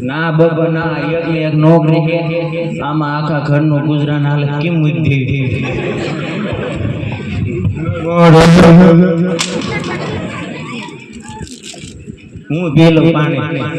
ના બાબા ના એકલી એક નોકરી કે આમાં આખા ઘરનું ગુજરાન હાલે કેમ મૂકી હું પીલો પાણી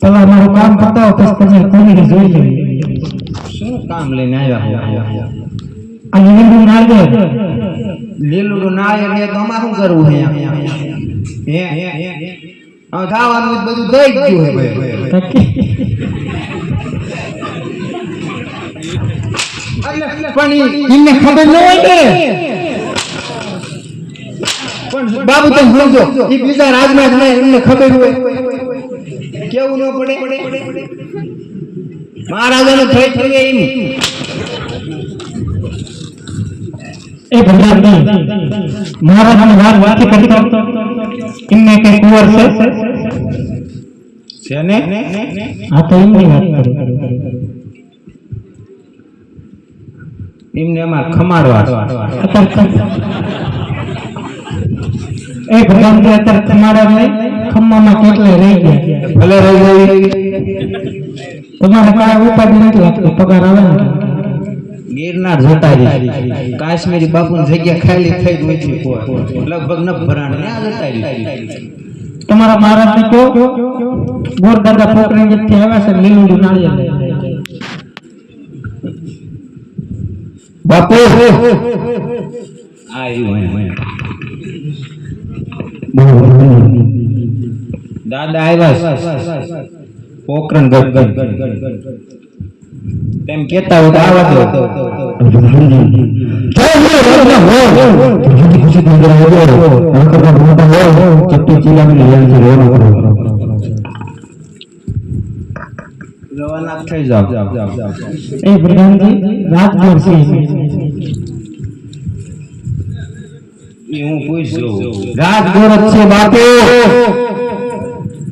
પેલા મારું કામ પતાવો પછી તમે કોમેડી જોઈ લેવી શું કામ લઈને આવ્યા? આ લીલું નાળિયેર લીલું ના આવે તો અમારે શું કરવું છે ખાવાનું બધું થઈ ગયું હે પણ એમને ખબર ન હોય ને બાબુ તમે સમજો ઈ બીજા રાજમાં એમને ખબર હોય. કેવું ન પડે? મહારાજાને થઈ થઈ એમ. એ ભગવાન મહારાજની વાત વાતી કરતો એમને કઈ કુંવર છે? છે ને તો એમની વાત કરી. એમને એમાં ખમાડવા. એ ભગવાન અત્યારે નહીં ખમ્મામાં કેટલે રહી ગયા? ભલે રહી ગઈ. તમારે કાંઈ ઉપાધિ નથી લાગતો? પગાર આવે ને? ગિરનાર જતા રહી કાશ્મીરી બાપુની જગ્યા ખાલી થઈ જ નથી લગભગ ન ભરાણ જતા રહી તમારા મહારાજ ને કહો ગોર દાદા પોકરણ જતી આવ્યા છે લીલું નાળિયેર બાપુ! આ એવું દાદા આવ્યા છે. પોકરણ ગઢ તેમ કેતા હોય તો આવા દો રવાના થઈ જાવ એ પ્રધાનજી રાજગોર છે એ હું પૂછું રાજગોર જ છે બાપુ